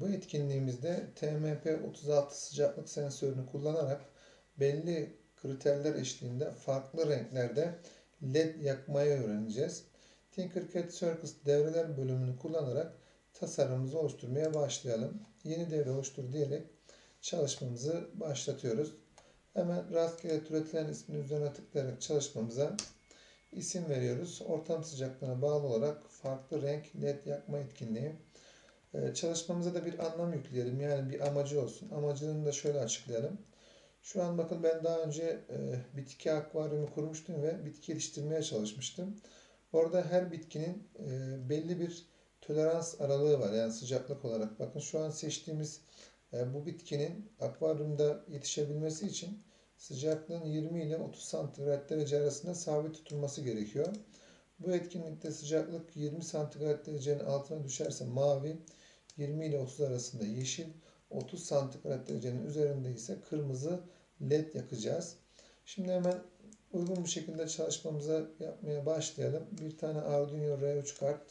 Bu etkinliğimizde TMP36 sıcaklık sensörünü kullanarak belli kriterler eşliğinde farklı renklerde LED yakmayı öğreneceğiz. Tinkercad Circuits devreler bölümünü kullanarak tasarımımızı oluşturmaya başlayalım. Yeni devre oluştur diyerek çalışmamızı başlatıyoruz. Hemen rastgele türetilen ismin üzerine tıklayarak çalışmamıza isim veriyoruz. Ortam sıcaklığına bağlı olarak farklı renk LED yakma etkinliği. Ee, çalışmamıza da bir anlam yükleyelim. Yani bir amacı olsun. Amacını da şöyle açıklayalım. Şu an bakın ben daha önce e, bitki akvaryumu kurmuştum ve bitki yetiştirmeye çalışmıştım. Orada her bitkinin e, belli bir tolerans aralığı var. Yani sıcaklık olarak. Bakın şu an seçtiğimiz e, bu bitkinin akvaryumda yetişebilmesi için sıcaklığın 20 ile 30 santigrat derece arasında sabit tutulması gerekiyor. Bu etkinlikte sıcaklık 20 santigrat derecenin altına düşerse mavi, 20 ile 30 arasında yeşil, 30 santigrat derecenin üzerinde ise kırmızı led yakacağız. Şimdi hemen uygun bir şekilde çalışmamıza yapmaya başlayalım. Bir tane Arduino R3 kart,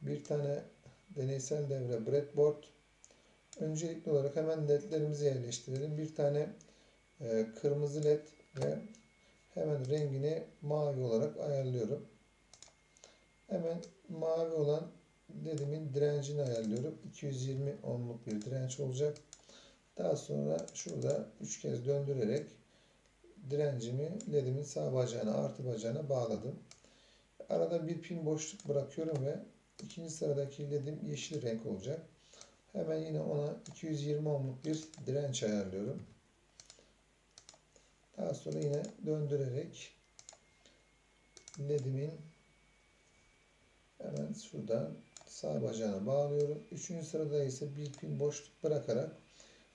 bir tane deneysel devre breadboard. Öncelikli olarak hemen ledlerimizi yerleştirelim. Bir tane e, kırmızı led ve hemen rengini mavi olarak ayarlıyorum. Hemen mavi olan ledimin direncini ayarlıyorum. 220 ohmluk bir direnç olacak. Daha sonra şurada 3 kez döndürerek direncimi ledimin sağ bacağına artı bacağına bağladım. Arada bir pin boşluk bırakıyorum ve ikinci sıradaki ledim yeşil renk olacak. Hemen yine ona 220 ohmluk bir direnç ayarlıyorum. Daha sonra yine döndürerek ledimin hemen şuradan sağ bacağına bağlıyorum. Üçüncü sırada ise bir pin boşluk bırakarak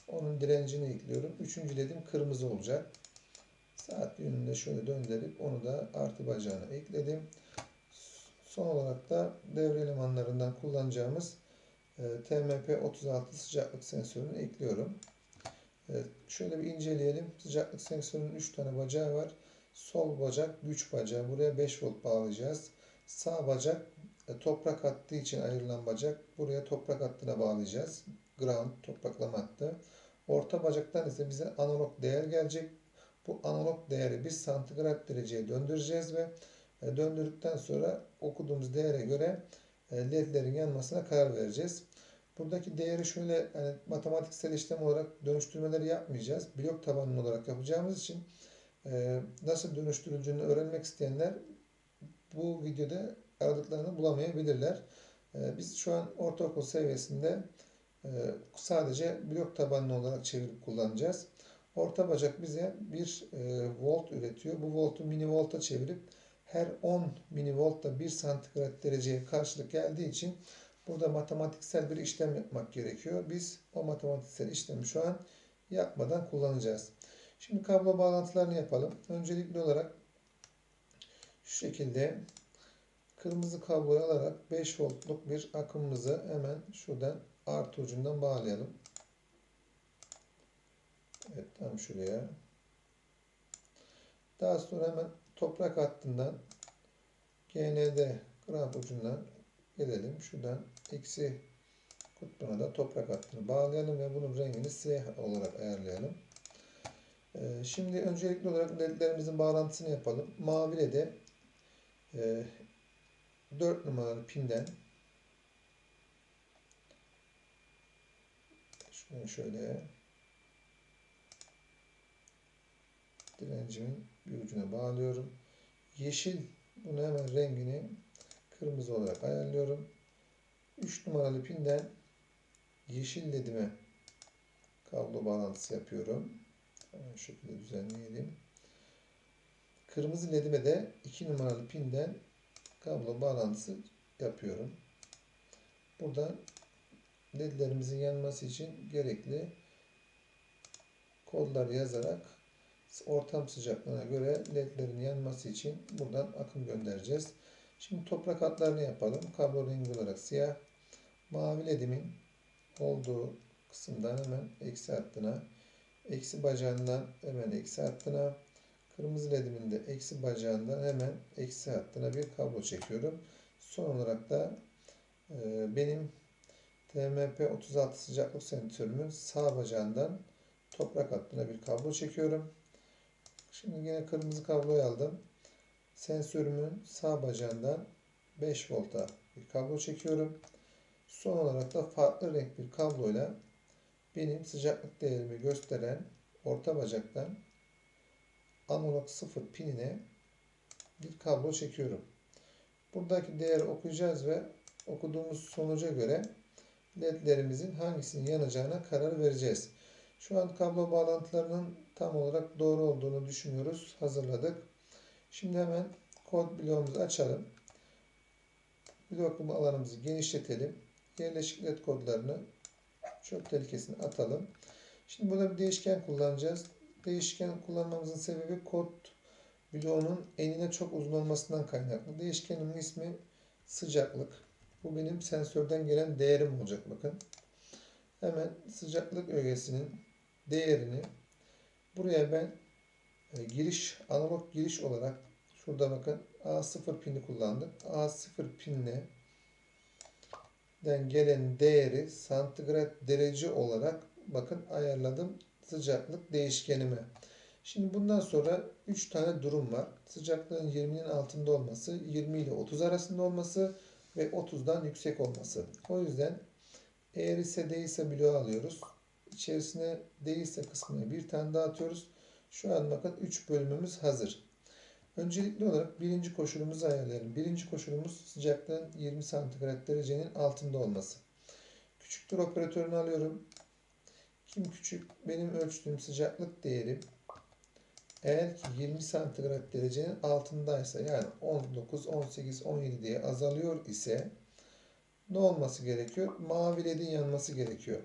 onun direncini ekliyorum. Üçüncü ledim kırmızı olacak. Saat yönünde şöyle döndürüp onu da artı bacağına ekledim. Son olarak da devre elemanlarından kullanacağımız e, TMP36 sıcaklık sensörünü ekliyorum. Evet, şöyle bir inceleyelim. Sıcaklık sensörünün 3 tane bacağı var. Sol bacak güç bacağı. Buraya 5 volt bağlayacağız. Sağ bacak e, toprak attığı için ayrılan bacak. Buraya toprak hattına bağlayacağız. Ground topraklama hattı. Orta bacaktan ise bize analog değer gelecek. Bu analog değeri biz santigrat dereceye döndüreceğiz ve e, döndürdükten sonra okuduğumuz değere göre e, ledlerin yanmasına karar vereceğiz. Buradaki değeri şöyle yani matematiksel işlem olarak dönüştürmeleri yapmayacağız. Blok tabanlı olarak yapacağımız için e, nasıl dönüştürüleceğini öğrenmek isteyenler bu videoda aradıklarını bulamayabilirler. E, biz şu an ortaokul seviyesinde e, sadece blok tabanlı olarak çevirip kullanacağız. Orta bacak bize bir e, volt üretiyor. Bu voltu mini volta çevirip her 10 mini voltta 1 santigrat dereceye karşılık geldiği için Burada matematiksel bir işlem yapmak gerekiyor. Biz o matematiksel işlemi şu an yapmadan kullanacağız. Şimdi kablo bağlantılarını yapalım. Öncelikli olarak şu şekilde kırmızı kabloyu alarak 5 voltluk bir akımımızı hemen şuradan artı ucundan bağlayalım. Evet tam şuraya. Daha sonra hemen toprak hattından GND ground ucundan gelelim. Şuradan eksi kutbuna da toprak hattını bağlayalım ve bunun rengini siyah olarak ayarlayalım. Ee, şimdi öncelikli olarak ledlerimizin bağlantısını yapalım. Mavi lede 4 numaralı pinden şunu şöyle direncimin bir ucuna bağlıyorum. Yeşil bunu hemen rengini kırmızı olarak ayarlıyorum. 3 numaralı pinden yeşil ledime kablo bağlantısı yapıyorum. Hemen şu düzenleyelim. Kırmızı ledime de 2 numaralı pinden kablo bağlantısı yapıyorum. Buradan ledlerimizin yanması için gerekli kodlar yazarak ortam sıcaklığına göre ledlerin yanması için buradan akım göndereceğiz. Şimdi toprak hatlarını yapalım. Kablo rengi olarak siyah. Mavi ledimin olduğu kısımdan hemen eksi hattına, eksi bacağından hemen eksi hattına, kırmızı ledimin de eksi bacağından hemen eksi hattına bir kablo çekiyorum. Son olarak da e, benim TMP 36 sıcaklık sensörümün sağ bacağından toprak hattına bir kablo çekiyorum. Şimdi yine kırmızı kabloyu aldım. Sensörümün sağ bacağından 5 volta bir kablo çekiyorum. Son olarak da farklı renk bir kabloyla benim sıcaklık değerimi gösteren orta bacaktan analog 0 pinine bir kablo çekiyorum. Buradaki değeri okuyacağız ve okuduğumuz sonuca göre ledlerimizin hangisinin yanacağına karar vereceğiz. Şu an kablo bağlantılarının tam olarak doğru olduğunu düşünüyoruz. Hazırladık. Şimdi hemen kod bloğumuzu açalım. Bloklama alanımızı genişletelim. Yerleşik led kodlarını çöp tehlikesine atalım. Şimdi burada bir değişken kullanacağız. Değişken kullanmamızın sebebi kod bloğunun enine çok uzun olmasından kaynaklı. Değişkenimin ismi sıcaklık. Bu benim sensörden gelen değerim olacak bakın. Hemen sıcaklık ögesinin değerini buraya ben e, giriş analog giriş olarak şurada bakın A0 pini kullandık. A0 pinle den gelen değeri santigrat derece olarak bakın ayarladım sıcaklık değişkenime. Şimdi bundan sonra 3 tane durum var. Sıcaklığın 20'nin altında olması, 20 ile 30 arasında olması ve 30'dan yüksek olması. O yüzden eğer ise değilse bloğu alıyoruz. İçerisine değilse kısmına bir tane daha atıyoruz. Şu an bakın 3 bölümümüz hazır. Öncelikli olarak birinci koşulumuzu ayarlayalım. Birinci koşulumuz sıcaklığın 20 santigrat derecenin altında olması. Küçüktür operatörünü alıyorum. Kim küçük? Benim ölçtüğüm sıcaklık değeri eğer ki 20 santigrat derecenin altındaysa yani 19, 18, 17 diye azalıyor ise ne olması gerekiyor? Mavi ledin yanması gerekiyor.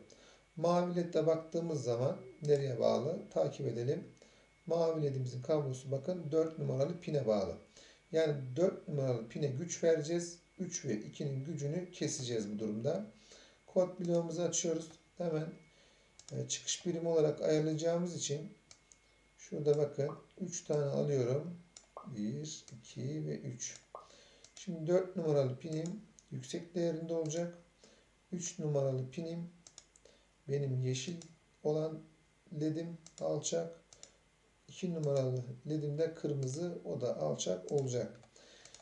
Mavi ledde baktığımız zaman nereye bağlı? Takip edelim. Mavi ledimizin kablosu bakın 4 numaralı pine bağlı. Yani 4 numaralı pine güç vereceğiz. 3 ve 2'nin gücünü keseceğiz bu durumda. Kod bloğumuzu açıyoruz. Hemen çıkış birimi olarak ayarlayacağımız için şurada bakın 3 tane alıyorum. 1, 2 ve 3. Şimdi 4 numaralı pinim yüksek değerinde olacak. 3 numaralı pinim benim yeşil olan ledim alçak. 2 numaralı ledimde kırmızı o da alçak olacak.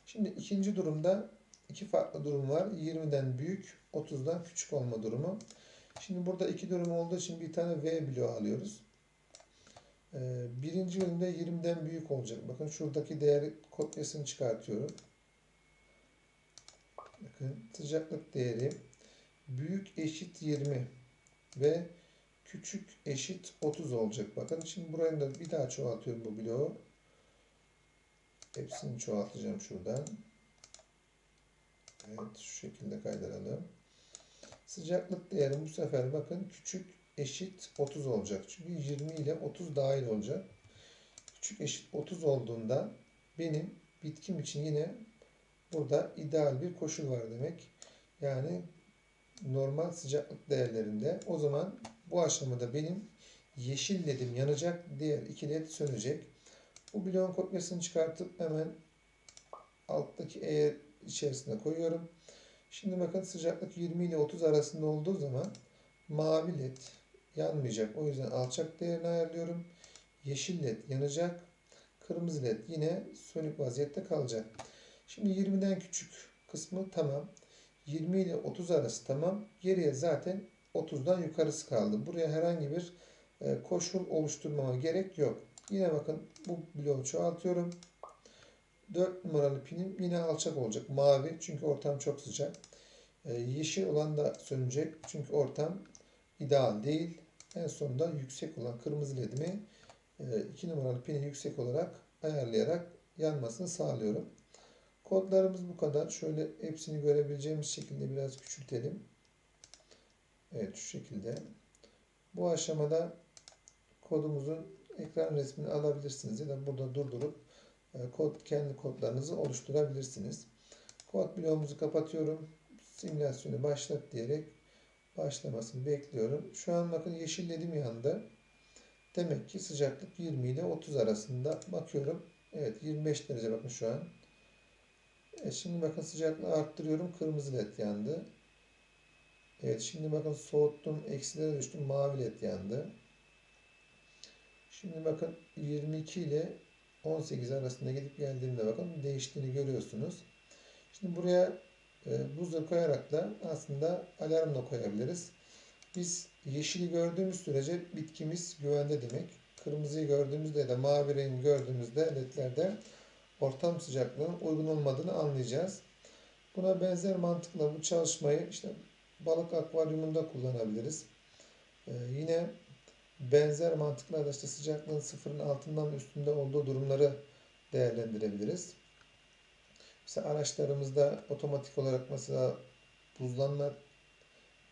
Şimdi ikinci durumda iki farklı durum var. 20'den büyük, 30'dan küçük olma durumu. Şimdi burada iki durum olduğu için bir tane V bloğu alıyoruz. Ee, birinci bölümde 20'den büyük olacak. Bakın şuradaki değeri kopyasını çıkartıyorum. Bakın sıcaklık değeri büyük eşit 20 ve küçük eşit 30 olacak. Bakın şimdi burayı da bir daha çoğaltıyorum bu bloğu. Hepsini çoğaltacağım şuradan. Evet şu şekilde kaydıralım. Sıcaklık değeri bu sefer bakın küçük eşit 30 olacak. Çünkü 20 ile 30 dahil olacak. Küçük eşit 30 olduğunda benim bitkim için yine burada ideal bir koşul var demek. Yani normal sıcaklık değerlerinde o zaman bu aşamada benim yeşil ledim yanacak. Diğer iki led sönecek. Bu bloğun kopyasını çıkartıp hemen alttaki E içerisine koyuyorum. Şimdi bakın sıcaklık 20 ile 30 arasında olduğu zaman mavi led yanmayacak. O yüzden alçak değerini ayarlıyorum. Yeşil led yanacak. Kırmızı led yine sönük vaziyette kalacak. Şimdi 20'den küçük kısmı tamam. 20 ile 30 arası tamam. Geriye zaten 30'dan yukarısı kaldı. Buraya herhangi bir e, koşul oluşturmama gerek yok. Yine bakın bu bloğu çoğaltıyorum. 4 numaralı pinim yine alçak olacak. Mavi çünkü ortam çok sıcak. E, yeşil olan da sönecek çünkü ortam ideal değil. En sonunda yüksek olan kırmızı ledimi 2 e, numaralı pini yüksek olarak ayarlayarak yanmasını sağlıyorum. Kodlarımız bu kadar. Şöyle hepsini görebileceğimiz şekilde biraz küçültelim. Evet şu şekilde. Bu aşamada kodumuzun ekran resmini alabilirsiniz ya da burada durdurup kod kendi kodlarınızı oluşturabilirsiniz. Kod bloğumuzu kapatıyorum. Simülasyonu başlat diyerek başlamasını bekliyorum. Şu an bakın yeşilledim yanında. Demek ki sıcaklık 20 ile 30 arasında. Bakıyorum. Evet 25 derece bakın şu an. E şimdi bakın sıcaklığı arttırıyorum. Kırmızı led yandı. Evet şimdi bakın soğuttum. Eksilere düştüm. Mavi led yandı. Şimdi bakın 22 ile 18 arasında gidip geldiğimde bakın değiştiğini görüyorsunuz. Şimdi buraya e, buzzer koyarak da aslında alarm da koyabiliriz. Biz yeşili gördüğümüz sürece bitkimiz güvende demek. Kırmızıyı gördüğümüzde da mavi rengi gördüğümüzde ledlerde ortam sıcaklığının uygun olmadığını anlayacağız. Buna benzer mantıkla bu çalışmayı işte balık akvaryumunda kullanabiliriz. Ee, yine benzer mantıklarla işte sıcaklığın sıfırın altından üstünde olduğu durumları değerlendirebiliriz. Mesela araçlarımızda otomatik olarak mesela buzlanma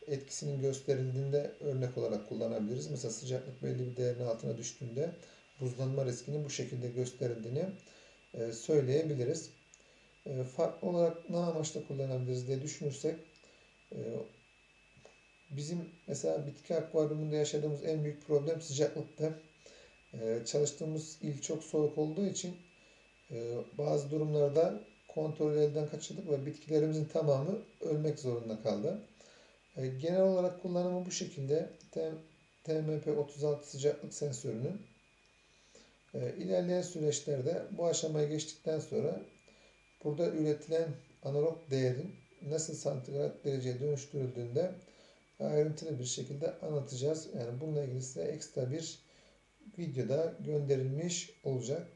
etkisinin gösterildiğinde örnek olarak kullanabiliriz. Mesela sıcaklık belli bir değerin altına düştüğünde buzlanma riskinin bu şekilde gösterildiğini e, söyleyebiliriz. E, farklı olarak ne amaçla kullanabiliriz diye düşünürsek e, bizim mesela bitki akvaryumunda yaşadığımız en büyük problem sıcaklıktı. Çalıştığımız il çok soğuk olduğu için bazı durumlarda kontrol elden kaçırdık ve bitkilerimizin tamamı ölmek zorunda kaldı. Genel olarak kullanımı bu şekilde. TMP36 sıcaklık sensörünün ilerleyen süreçlerde bu aşamaya geçtikten sonra burada üretilen analog değerin nasıl santigrat dereceye dönüştürüldüğünde ayrıntılı bir şekilde anlatacağız. Yani bununla ilgili size ekstra bir videoda gönderilmiş olacak.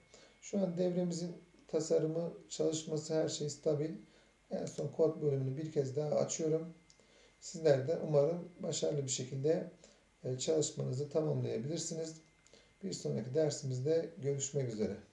Şu an devremizin tasarımı, çalışması her şey stabil. En son kod bölümünü bir kez daha açıyorum. Sizler de umarım başarılı bir şekilde çalışmanızı tamamlayabilirsiniz. Bir sonraki dersimizde görüşmek üzere.